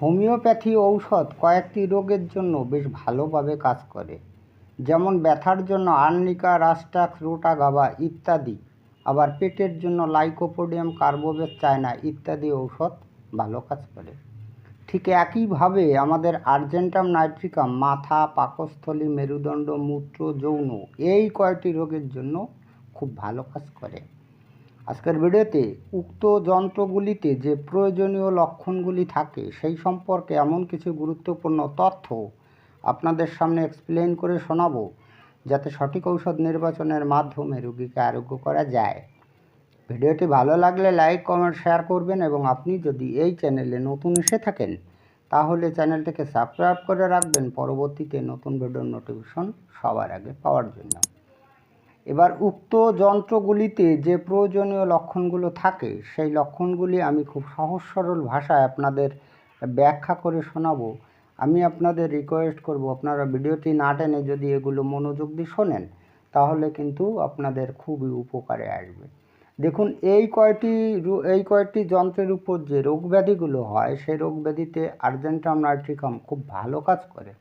Homeopathy ঔষধ কয়েকটি রোগের জন্য বেশ ভালোভাবে কাজ করে, যেমন ব্যথার জন্য আর্নিকা রাস্টাক্স রোটাগাবা ইত্যাদি। আবার পেটের জন্য লাইকোপোডিয়াম কার্বোভেট চায়না ইত্যাদি ঔষধ ভালো কাজ করে। ঠিক একইভাবে আমাদের আর্জেন্টাম নাইট্রিকাম মাথা, পাকস্থলী, মেরুদণ্ড, মূত্র, যৌন, এই কয়টি রোগের জন্য খুব ভালো কাজ করে। আজকের ভিডিওতে উক্ত যন্ত্রগুলিতে যে প্রয়োজনীয় লক্ষণগুলি থাকে, সেই সম্পর্কে এমন কিছু গুরুত্বপূর্ণ তথ্য আপনাদের সামনে এক্সপ্লেন করে শোনাবো, যাতে সঠিক ঔষধ নির্বাচনের মাধ্যমে রোগীকে আরোগ্য করা যায়। ভিডিওটি ভালো লাগলে লাইক কমেন্ট শেয়ার করবেন এবং আপনি যদি এই চ্যানেলে নতুন এসে থাকেন, তাহলে চ্যানেলটিকে সাবস্ক্রাইব করে রাখবেন। পরবর্তীতে নতুন ভিডিওর নোটিফিকেশন সবার আগে পাওয়ার জন্য। এবার উক্ত যন্ত্রগুলিতে যে প্রয়োজনীয় লক্ষণগুলো থাকে, সেই লক্ষণগুলি আমি খুব সহজ সরল ভাষায় আপনাদের ব্যাখ্যা করে শোনাবো। আমি আপনাদের রিকোয়েস্ট করব, আপনারা ভিডিওটি না টেনে যদি এগুলো মনোযোগ দিয়ে শোনেন, তাহলে কিন্তু আপনাদের খুবই উপকারে আসবে। দেখুন, এই কয়টি এই কয়টি যন্ত্রের উপর যে রোগ ব্যাধিগুলো হয়, সেই রোগ ব্যাধিতে আর্জেন্টাম নাইট্রিকাম খুব ভালো কাজ করে।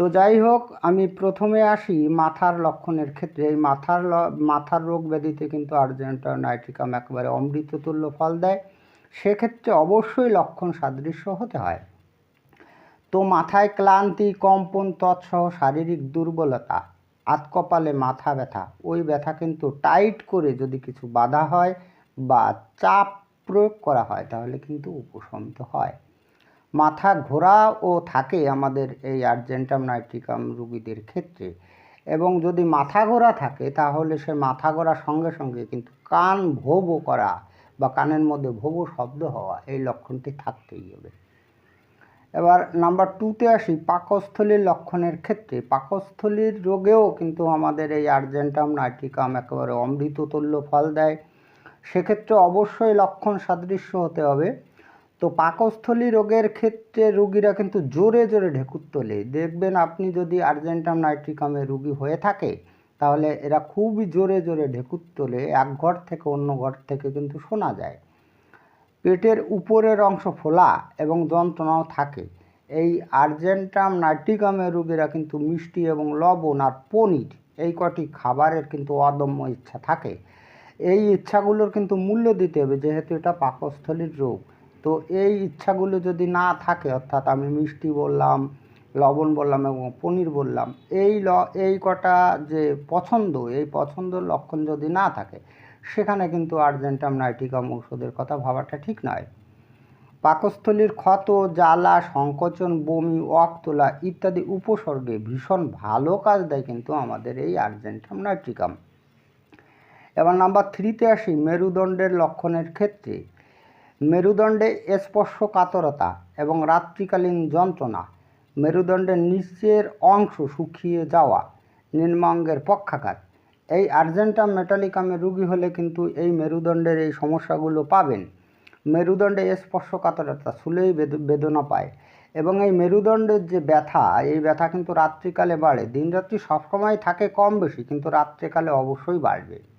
তো যাই হোক, আমি প্রথমে আসি মাথার লক্ষণের ক্ষেত্রে। এই মাথার মাথার রোগ ব্যাধিতে কিন্তু আর্জেন্টা নাইট্রিকাম একেবারে অমৃততুল্য ফল দেয়। সেক্ষেত্রে অবশ্যই লক্ষণ সাদৃশ্য হতে হয়। তো মাথায় ক্লান্তি, কম্পন, তৎসহ শারীরিক দুর্বলতা আত কপালে মাথা ব্যথা, ওই ব্যথা কিন্তু টাইট করে যদি কিছু বাধা হয় বা চাপ প্রয়োগ করা হয়, তাহলে কিন্তু উপশমিত হয়। মাথা ঘোরা ও থাকে আমাদের এই আর্জেন্টাম নাইট্রিকাম রুগীদের ক্ষেত্রে। এবং যদি মাথা ঘোরা থাকে, তাহলে সে মাথা ঘোরার সঙ্গে সঙ্গে কিন্তু কান ভোবো করা বা কানের মধ্যে ভোবো শব্দ হওয়া, এই লক্ষণটি থাকতেই হবে। এবার নাম্বার টুতে আসি, পাকস্থলীর লক্ষণের ক্ষেত্রে। পাকস্থলীর রোগেও কিন্তু আমাদের এই আর্জেন্টাম নাইট্রিকাম একেবারে অমৃততুল্য ফল দেয়। সেক্ষেত্রে অবশ্যই লক্ষণ সাদৃশ্য হতে হবে। তো পাকস্থলী রোগের ক্ষেত্রে রুগীরা কিন্তু জোরে জোরে ঢেকুর তোলে। দেখবেন আপনি যদি আর্জেন্টাম নাইট্রিকামে রুগী হয়ে থাকে, তাহলে এরা খুবই জোরে জোরে ঢেকুর তোলে, এক ঘর থেকে অন্য ঘর থেকে কিন্তু শোনা যায়। পেটের উপরের অংশ ফোলা এবং যন্ত্রণাও থাকে। এই আর্জেন্টাম নাইট্রিকামের রোগীরা কিন্তু মিষ্টি এবং লবণ আর পনির, এই কটি খাবারের কিন্তু অদম্য ইচ্ছা থাকে। এই ইচ্ছাগুলোর কিন্তু মূল্য দিতে হবে, যেহেতু এটা পাকস্থলীর রোগ। তো এই ইচ্ছাগুলো যদি না থাকে, অর্থাৎ আমি মিষ্টি বললাম, লবণ বললাম এবং পনির বললাম, এই ল, এই কটা যে পছন্দ, এই পছন্দের লক্ষণ যদি না থাকে, সেখানে কিন্তু আর্জেন্টাম নাইটিকাম ঔষধের কথা ভাবাটা ঠিক নয়। পাকস্থলীর ক্ষত, জ্বালা, সংকোচন, বমি ওয়াক তোলা ইত্যাদি উপসর্গে ভীষণ ভালো কাজ দেয় কিন্তু আমাদের এই আর্জেন্টাম নাইট্রিকাম এবার নাম্বার থ্রিতে আসি, মেরুদণ্ডের লক্ষণের ক্ষেত্রে। মেরুদণ্ডে স্পর্শ কাতরতা এবং রাত্রিকালীন যন্ত্রণা। মেরুদণ্ডের নিচের অংশ শুকিয়ে যাওয়া নিম্নাঙ্গের পক্ষাঘাত। এই আর্জেন্টাম মেটালিকামের রুগী হলে কিন্তু এই মেরুদণ্ডের এই সমস্যাগুলো পাবেন। মেরুদণ্ডে স্পর্শকাতরতা শুলেই বেদ- বেদনা পায় এবং এই মেরুদণ্ডের যে ব্যথা, এই ব্যথা কিন্তু রাত্রিকালে বাড়ে। দিনরাত্রি সবসময় থাকে কম বেশি, কিন্তু রাত্রিকালে অবশ্যই বাড়বে।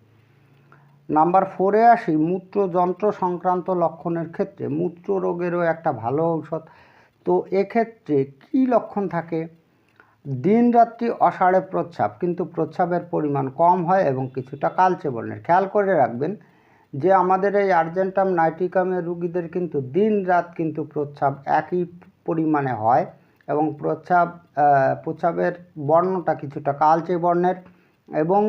নাম্বার ফোরে আসি মূত্রযন্ত্র সংক্রান্ত লক্ষণের ক্ষেত্রে মূত্র রোগেরও একটা ভালো ঔষধ। তো এক্ষেত্রে কী লক্ষণ থাকে? দিন রাত্রি অসাড়ে প্রস্রাব কিন্তু প্রস্রাবের পরিমাণ কম হয় এবং কিছুটা কালচে বর্ণের। খেয়াল করে রাখবেন যে আমাদের এই আর্জেন্টাম নাইটিকামের রুগীদের কিন্তু দিন রাত কিন্তু প্রস্রাব একই পরিমাণে হয় এবং আহ, প্রস্রাবের বর্ণটা কিছুটা কালচে বর্ণের এবং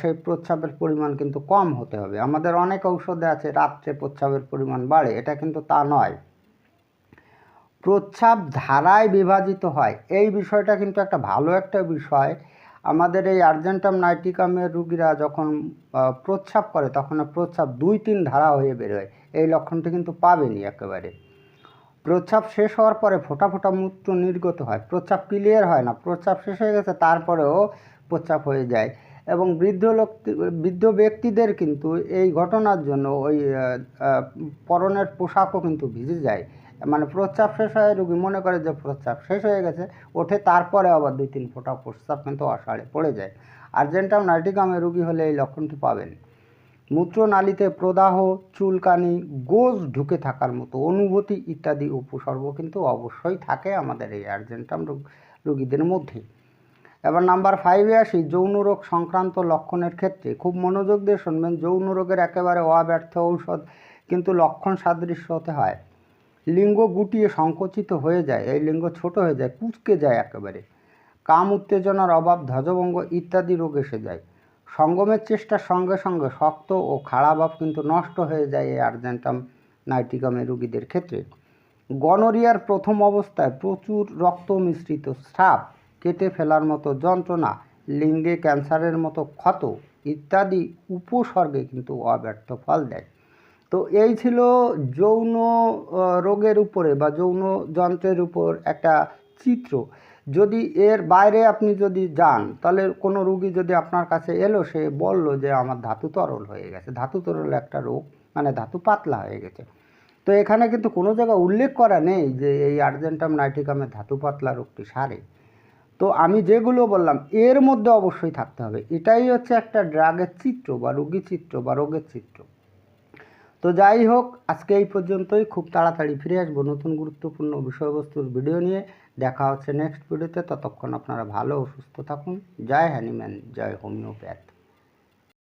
সেই প্রস্রাবের পরিমাণ কিন্তু কম হতে হবে। আমাদের অনেক ঔষধে আছে রাত্রে প্রস্রাবের পরিমাণ বাড়ে, এটা কিন্তু তা নয়। প্রস্রাব ধারায় বিভাজিত হয়, এই বিষয়টা কিন্তু একটা ভালো একটা বিষয়। আমাদের এই আর্জেন্টাম নাইটিকামের রুগীরা যখন প্রস্রাব করে, তখন প্রস্রাব দুই তিন ধারা হয়ে বেরোয়, এই লক্ষণটি কিন্তু পাবেনি একেবারে। প্রস্রাব শেষ হওয়ার পরে ফোঁটা ফোঁটা মূত্র নির্গত হয়, প্রস্রাব ক্লিয়ার হয় না, প্রস্রাব শেষ হয়ে গেছে, তারপরেও প্রস্রাব হয়ে যায়। এবং বৃদ্ধ লোক বৃদ্ধ ব্যক্তিদের কিন্তু এই ঘটনার জন্য ওই পরনের পোশাকও কিন্তু ভিজে যায়। মানে প্রস্রাব শেষ হয়, রুগী মনে করে যে প্রস্রাব শেষ হয়ে গেছে, ওঠে তারপরে আবার দুই তিন ফোঁটা প্রস্রাব কিন্তু অসাড়ে পড়ে যায়। আর্জেন্টাম নাইটিকামে রুগী হলে এই লক্ষণটি পাবেন। মূত্রনালীতে প্রদাহ, চুলকানি, গোজ ঢুকে থাকার মতো অনুভূতি ইত্যাদি উপসর্গ কিন্তু অবশ্যই থাকে আমাদের এই আর্জেন্টাম রোগ, রোগীদের মধ্যে। এবার নাম্বার ফাইভে আসি, যৌন রোগ সংক্রান্ত লক্ষণের ক্ষেত্রে। খুব মনোযোগ দিয়ে শুনবেন, যৌন রোগের একেবারে অব্যর্থ ঔষধ কিন্তু লক্ষণ সাদৃশ্য হতে হয়। লিঙ্গ গুটিয়ে সংকুচিত হয়ে যায়, এই লিঙ্গ ছোট হয়ে যায়, কুচকে যায় একেবারে। কাম উত্তেজনার অভাব, ধ্বজভঙ্গ ইত্যাদি রোগ এসে যায়। সঙ্গমের চেষ্টার সঙ্গে সঙ্গে শক্ত ও খাড়া ভাব কিন্তু নষ্ট হয়ে যায় এই আর্জেন্টাম নাইটিকামের রোগীদের ক্ষেত্রে। গনোরিয়ার প্রথম অবস্থায় প্রচুর রক্ত মিশ্রিত স্রাব কেটে ফেলার মতো যন্ত্রণা, লিঙ্গে ক্যান্সারের মতো ক্ষত ইত্যাদি উপসর্গে কিন্তু অব্যর্থ ফল দেয়। তো এই ছিল যৌন রোগের উপরে বা যৌন যন্ত্রের উপর একটা চিত্র। যদি এর বাইরে আপনি যদি যান, তাহলে কোনো রুগী যদি আপনার কাছে এলো, সে বলল যে আমার ধাতু তরল হয়ে গেছে। ধাতু তরল একটা রোগ মানে ধাতু পাতলা হয়ে গেছে। তো এখানে কিন্তু কোনো জায়গায় উল্লেখ করা নেই যে এই আর্জেন্টাম নাইটিকামের ধাতু পাতলা রোগটি সারে। তো আমি যেগুলো বললাম, এর মধ্যে অবশ্যই থাকতে হবে। এটাই হচ্ছে একটা ড্রাগের চিত্র বা রোগী চিত্র বা রোগের চিত্র। তো যাই হোক, আজকে এই পর্যন্তই। খুব তাড়াতাড়ি ফিরে আসব নতুন গুরুত্বপূর্ণ বিষয়বস্তুর ভিডিও নিয়ে। দেখা হচ্ছে নেক্সট ভিডিওতে ততক্ষণ আপনারা ভালো ও সুস্থ থাকুন। জয় হ্যানিম্যান জয় হোমিওপ্যাথ।